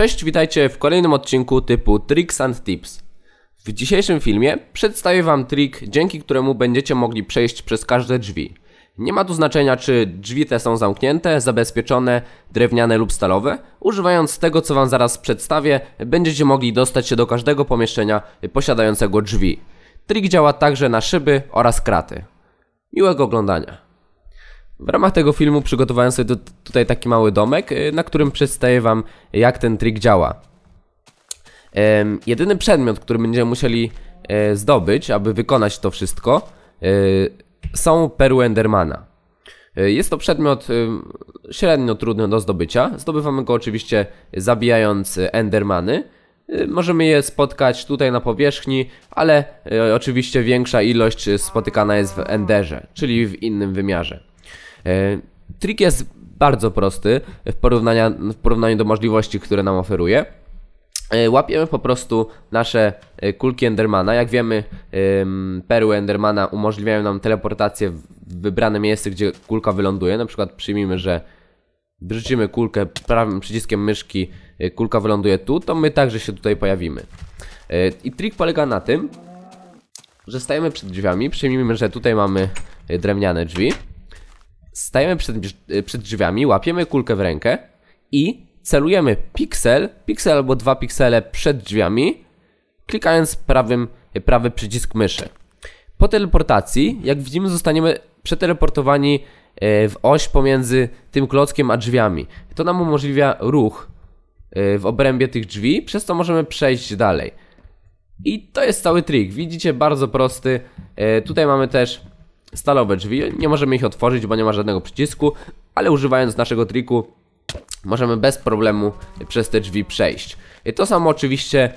Cześć, witajcie w kolejnym odcinku typu Tricks and Tips. W dzisiejszym filmie przedstawię Wam trik, dzięki któremu będziecie mogli przejść przez każde drzwi. Nie ma tu znaczenia, czy drzwi te są zamknięte, zabezpieczone, drewniane lub stalowe. Używając tego, co Wam zaraz przedstawię, będziecie mogli dostać się do każdego pomieszczenia posiadającego drzwi. Trik działa także na szyby oraz kraty. Miłego oglądania. W ramach tego filmu przygotowałem sobie tutaj taki mały domek, y, na którym przedstawię Wam, jak ten trik działa. Jedyny przedmiot, który będziemy musieli e, zdobyć, aby wykonać to wszystko, e, są perły Endermana. E, jest to przedmiot średnio trudny do zdobycia. Zdobywamy go oczywiście zabijając Endermany. Możemy je spotkać tutaj na powierzchni, ale oczywiście większa ilość spotykana jest w Enderze, czyli w innym wymiarze. E, trik jest bardzo prosty w w porównaniu do możliwości, które nam oferuje. E, łapiemy po prostu nasze e, kulki Endermana. Jak wiemy, perły Endermana umożliwiają nam teleportację w wybrane miejsce, gdzie kulka wyląduje. Na przykład przyjmijmy, że wrzucimy kulkę prawym przyciskiem myszki, kulka wyląduje tu, to my także się tutaj pojawimy. I trik polega na tym, że stajemy przed drzwiami, przyjmijmy, że tutaj mamy drewniane drzwi stajemy przed, przed drzwiami, łapiemy kulkę w rękę i celujemy piksel, piksel albo dwa piksele przed drzwiami, klikając prawym, prawy przycisk myszy. Po teleportacji, jak widzimy, zostaniemy przeteleportowani e, w oś pomiędzy tym klockiem a drzwiami. To nam umożliwia ruch e, w obrębie tych drzwi, przez co możemy przejść dalej. I to jest cały trik. Widzicie, bardzo prosty. E, tutaj mamy też stalowe drzwi. Nie możemy ich otworzyć, bo nie ma żadnego przycisku, ale używając naszego triku możemy bez problemu przez te drzwi przejść. To samo oczywiście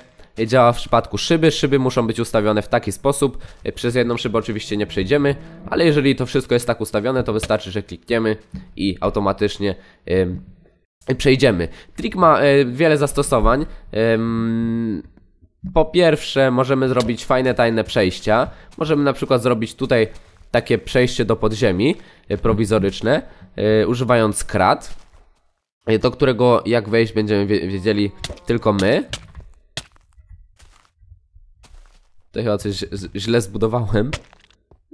działa w przypadku szyby. Szyby muszą być ustawione w taki sposób. Przez jedną szybę oczywiście nie przejdziemy, ale jeżeli to wszystko jest tak ustawione, to wystarczy, że klikniemy i automatycznie yy, przejdziemy. Trik ma yy, wiele zastosowań. Yy, po pierwsze, możemy zrobić fajne, tajne przejścia. Możemy na przykład zrobić tutaj takie przejście do podziemi e, prowizoryczne, e, używając krat, e, do którego jak wejść będziemy wiedzieli tylko my. To chyba coś źle zbudowałem.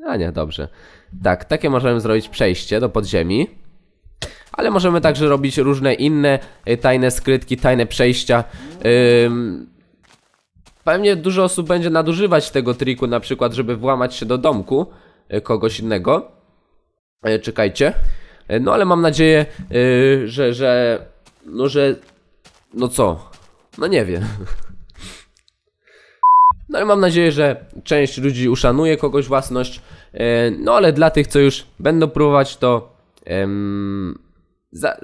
A nie, dobrze. Tak, takie możemy zrobić przejście do podziemi. Ale możemy także robić różne inne tajne skrytki, tajne przejścia. Ym... Pewnie dużo osób będzie nadużywać tego triku, na przykład, żeby włamać się do domku. E, kogoś innego. E, czekajcie. E, no ale mam nadzieję, że, że, no że, no co? No nie wiem. No ale mam nadzieję, że część ludzi uszanuje kogoś własność. No ale dla tych, co już będą próbować, to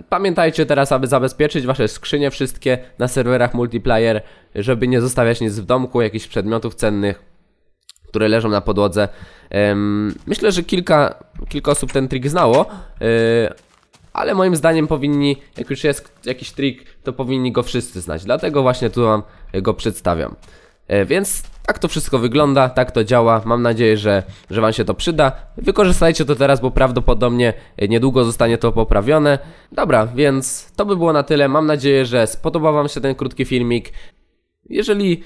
pamiętajcie teraz, aby zabezpieczyć wasze skrzynie wszystkie na serwerach multiplayer, żeby nie zostawiać nic w domku, jakichś przedmiotów cennych które leżą na podłodze. Myślę, że kilka, kilka osób ten trik znało, e, ale moim zdaniem powinni, jak już jest jakiś trik, to powinni go wszyscy znać. Dlatego właśnie tu Wam go przedstawiam. E, więc tak to wszystko wygląda, tak to działa. Mam nadzieję, że, że Wam się to przyda. Wykorzystajcie to teraz, bo prawdopodobnie niedługo zostanie to poprawione. Dobra, więc to by było na tyle. Mam nadzieję, że spodobał Wam się ten krótki filmik. Jeżeli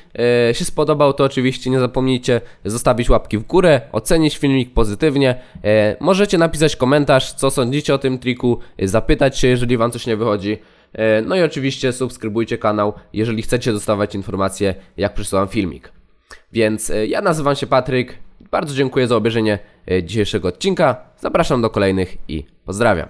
e, się spodobał, to oczywiście nie zapomnijcie zostawić łapki w górę, ocenić filmik pozytywnie. E, możecie napisać komentarz, co sądzicie o tym triku, e, zapytać się, jeżeli Wam coś nie wychodzi. E, no i oczywiście subskrybujcie kanał, jeżeli chcecie dostawać informacje, jak przesyłam filmik. Więc e, ja nazywam się Patryk, bardzo dziękuję za obejrzenie e, dzisiejszego odcinka, zapraszam do kolejnych i pozdrawiam.